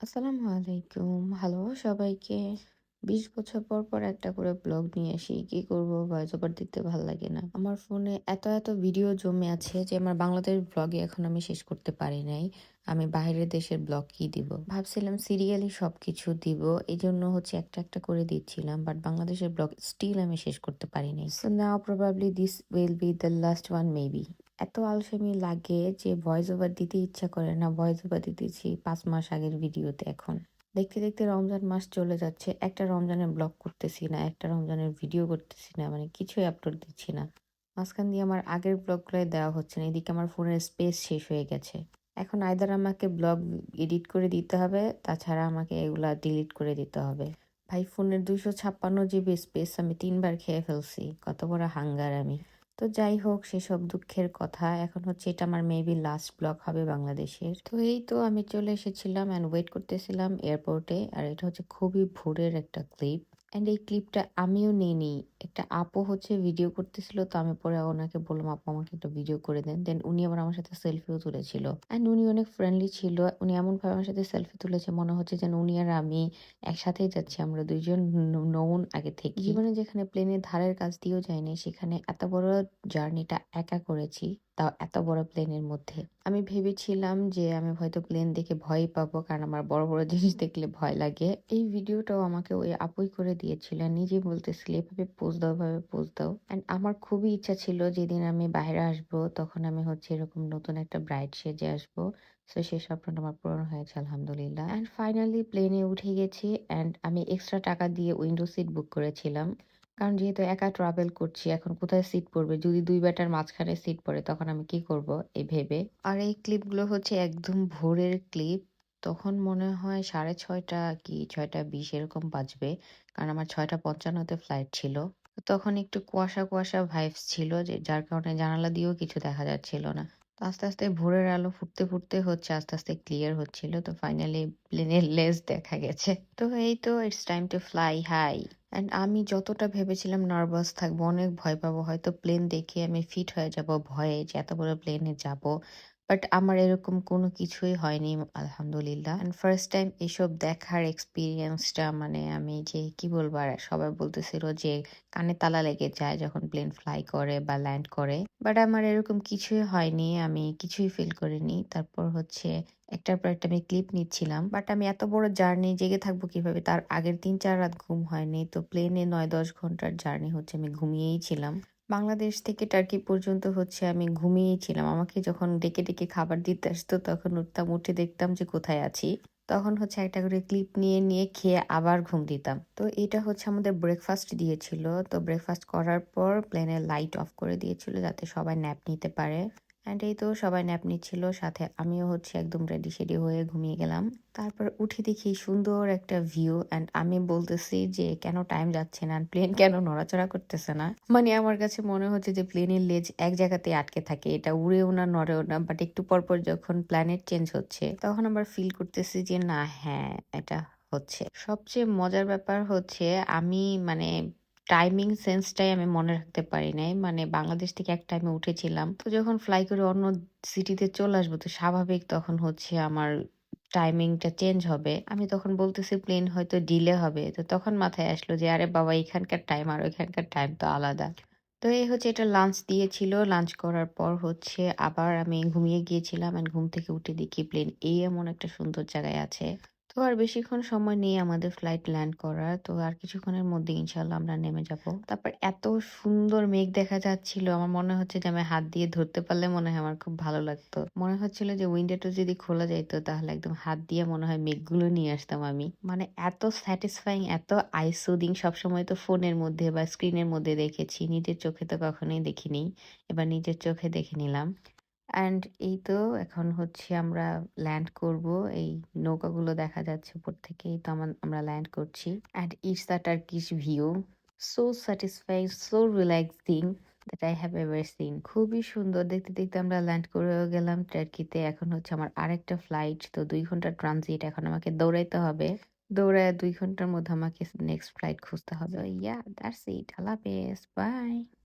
আসসালামু আলাইকুম। হ্যালো সবাইকে। ২০ বছর পর, পর একটা করে ব্লগ নিয়ে আসি। কি করব ভয়েস ওভার দিতে ভালো লাগে না। আমার ফোনে এত, এত ভিডিও জমে আছে যে আমার বাংলাদেশ ব্লগে এখন আমি শেষ করতে পারি নাই। আমি বাইরের দেশের ব্লগ কি দিব? ভাবছিলাম সিরিয়ালি সবকিছু দিব। এই জন্য হচ্ছে একটা, একটা করে দিচ্ছিলাম। বাট বাংলাদেশের ব্লগ স্টিল আমি শেষ করতে পারি নাই। So now probably this will be the last one maybe. এত আলসেমি লাগে যে ভয়েস ওভার দিতে ইচ্ছা করে না। ভয়েস ওভার দিতেছি পাঁচ মাস আগের ভিডিওতে এখন। দেখতে, দেখতে রমজান মাস চলে যাচ্ছে। একটা রমজানের ব্লগ করতেছি না, একটা রমজানের ভিডিও করতেছি না। মানে কিছুই আপলোড দিচ্ছি না। মাঝখান দিয়ে আমার আগের ব্লগগুলাই দেওয়া হচ্ছে না। এদিকে আমার ফোনের স্পেস শেষ হয়ে গেছে। এখন আইদার আমাকে ব্লগ এডিট করে দিতে হবে, তাছাড়া আমাকে এগুলা ডিলিট করে দিতে হবে। ভাই ফোনের ২৫৬ জিবি স্পেস আমি তিনবার খেয়ে ফেলছি। কত বড় হাঙ্গার আমি। তো যাই হোক, সেসব দুঃখের কথা। এখন হচ্ছে এটা আমার মেবি লাস্ট ব্লগ হবে বাংলাদেশের। তো এই তো আমি চলে এসেছিলাম অ্যান্ড ওয়েট করতেছিলাম এয়ারপোর্টে। আর এটা হচ্ছে খুবই ভোরের একটা ক্লিপ। অ্যান্ড এই ক্লিপটা আমিও নিইনি। একটা আপু হচ্ছে ভিডিও করতেছিল, তো আমি পরে ওনাকে বললাম, আপু, আমাকে একটা ভিডিও করে দেন। দেন উনি আবার আমার সাথে সেলফিও তুলেছিল। অ্যান্ড উনি অনেক ফ্রেন্ডলি ছিল। উনি এমনভাবে আমার সাথে সেলফি তুলেছে, মনে হচ্ছে যেন উনি আর আমি একসাথেই যাচ্ছি। আমরা ২ জন ন নোন আগে থেকে। জীবনে যেখানে প্লেনের ধারের কাছ দিয়েও যায়নি সেখানে এত বড় জার্নিটা একা করেছি। তাও এত বড় প্লেনের মধ্যে। আমি ভেবেছিলাম যে আমি হয়তো প্লেন দেখে ভয়ই পাবো কারণ আমার বড়, বড় জিনিস দেখলে ভয় লাগে। এই ভিডিওটাও আমাকে ওই আপুই করে দিয়েছিল। নিজেই বলতেছিল এভাবে পোজ দাও, এভাবে পোজ দাও। অ্যান্ড আমার খুবই ইচ্ছা ছিল যেদিন আমি বাইরে আসব তখন আমি হচ্ছে এরকম নতুন একটা ব্রাইড সেজে আসব। সো সেই স্বপ্নটা আমার পূরণ হয়েছে আলহামদুলিল্লাহ। অ্যান্ড ফাইনালি প্লেনে উঠে গেছি অ্যান্ড আমি এক্সট্রা টাকা দিয়ে উইন্ডো সিট বুক করেছিলাম। কারণ যেহেতু একা ট্রাভেল করছি এখন কোথায় সিট পড়বে? যদি দুই বেটার মাঝখানে সিট পড়ে তখন আমি কি করব? এই ভেবে। আর এই ক্লিপগুলো হচ্ছে একদম ভোরের ক্লিপ। তখন মনে হয় ৬:৩০ কি ৬:২০ এরকম বাজবে। কারণ আমার ৬:৫৫ তে ফ্লাইট ছিল। তখন একটু কুয়াশা, কুয়াশা ভাইবস ছিল যে যার কারণে জানালা দিয়েও কিছু দেখা যাচ্ছিল না। তো আস্তে, আস্তে ভোরের আলো ফুটতে, ফুটতে হচ্ছে আস্তে, আস্তে ক্লিয়ার হচ্ছিল। তো ফাইনালি প্লেনের লেজ দেখা গেছে। তো এই তো it's time to fly high. And আমি যতটা ভেবেছিলাম নার্ভাস থাকব, অনেক ভয় পাবো। হয়তো প্লেন দেখে আমি ফিট হয়ে যাব ভয়ে যে এত বড় প্লেনে যাব। বাট আমার এরকম কোনো কিছুই হয়নি, আলহামদুলিল্লাহ। অ্যান্ড ফার্স্ট টাইম এসব দেখার এক্সপেরিয়েন্সটা মানে আমি যে, কি বলব আর, সবাই বলতেছিল যে, কানে তালা লেগে যায় যখন প্লেন ফ্লাই করে বা ল্যান্ড করে। বাট আমার এরকম কিছুই হয়নি। আমি কিছুই ফিল করিনি। তারপর হচ্ছে একটার পর একটা আমি ক্লিপ নিচ্ছিলাম। বাট আমি এত বড় জার্নি জেগে থাকব কীভাবে? তার আগের ৩-৪ রাত ঘুম হয়নি। তো প্লেনে নয় দশ ঘণ্টার জার্নি হচ্ছে, আমি ঘুমিয়েই ছিলাম। বাংলাদেশ থেকে টার্কি পর্যন্ত হচ্ছে আমি ঘুমিয়েছিলাম আমাকে যখন ডেকে, ডেকে খাবার দিতে আসতো তখন উঠতাম, উঠে দেখতাম যে কোথায় আছি। তখন হচ্ছে একটা করে ক্লিপ নিয়ে, নিয়ে খেয়ে আবার ঘুম দিতাম। তো এটা হচ্ছে আমাদের ব্রেকফাস্ট দিয়েছিল। তো ব্রেকফাস্ট করার পর প্লেনের লাইট অফ করে দিয়েছিল যাতে সবাই ন্যাপ নিতে পারে। অ্যান্ড এই তো সবাই ন্যাপ নিচ্ছিল। সাথে আমিও হচ্ছে একদম রেডি সেডি হয়ে ঘুমিয়ে গেলাম। তারপর উঠে দেখি সুন্দর একটা ভিউ অ্যান্ড আমি বলতেছি যে, কেন টাইম যাচ্ছে না? প্লেন কেন নড়াচড়া করতেছে না? মানে আমার কাছে মনে হচ্ছে যে প্লেনের লেজ এক জায়গাতে আটকে থাকে। এটা উড়েও না, নড়েও না। বাট একটু পরপর যখন প্ল্যানেট চেঞ্জ হচ্ছে, তখন আবার ফিল করতেছি যে, না হ্যাঁ এটা হচ্ছে। সবচেয়ে মজার ব্যাপার হচ্ছে, আমি মানে টাইমিং সেন্সটাই আমি মনে রাখতে পারি নাই। মানে বাংলাদেশ থেকে এক টাইমে উঠেছিলাম। তো যখন ফ্লাই করে অন্য সিটিতে চলে আসব, তো স্বাভাবিক তখন হচ্ছে আমার টাইমিংটা চেঞ্জ হবে। আমি তখন বলতেছি প্লেন হয়তো ডিলে হবে। তো তখন মাথায় আসলো যে, আরে বাবা, এখানকার টাইম আর ওইখানকার টাইম তো আলাদা। তো এই হচ্ছে এটা লাঞ্চ দিয়েছিল। লাঞ্চ করার পর হচ্ছে আবার আমি ঘুমিয়ে গিয়েছিলাম ঘুম থেকে উঠে দেখি প্লেন এই এমন একটা সুন্দর জায়গায় আছে। তো আর বেশিক্ষণ সময় নেই আমাদের ফ্লাইট ল্যান্ড করার। তো আর কিছুক্ষণের মধ্যে ইনশাল্লাহ আমরা নেমে যাব। তারপর এত সুন্দর মেঘ দেখা যাচ্ছিল, আমার মনে হচ্ছে যে আমি হাত দিয়ে ধরতে পারলে মনে হয় আমার খুব ভালো লাগতো। মনে হচ্ছিল যে উইন্ডোটা যদি খোলা যাইত, তাহলে একদম হাত দিয়ে মনে হয় মেঘগুলো নিয়ে আসতাম আমি। মানে এত স্যাটিসফাইং এত আই সুদিং সবসময় তো ফোনের মধ্যে বা স্ক্রিনের মধ্যে দেখেছি। নিজের চোখে তো কখনোই দেখিনি। এবার নিজের চোখে দেখে নিলাম। অ্যান্ড এই তো এখন হচ্ছে আমরা ল্যান্ড করব। এই নৌকাগুলো দেখা যাচ্ছে উপর থেকে। এই তো আমা আমরা ল্যান্ড করছি। And it's the Turkish view. So satisfying, so relaxing that I have ever seen. খুবই সুন্দর দেখতে, দেখতে আমরা ল্যান্ড করেও গেলাম টার্কিতে। এখন হচ্ছে আমার আরেকটা ফ্লাইট। তো দুই ঘণ্টা ট্রানজিট। এখন আমাকে দৌড়াইতে হবে। দৌড়ায় দুই ঘণ্টার মধ্যে আমাকে নেক্সট ফ্লাইট খুঁজতে হবে। Yeah that's it. Allah. Bye.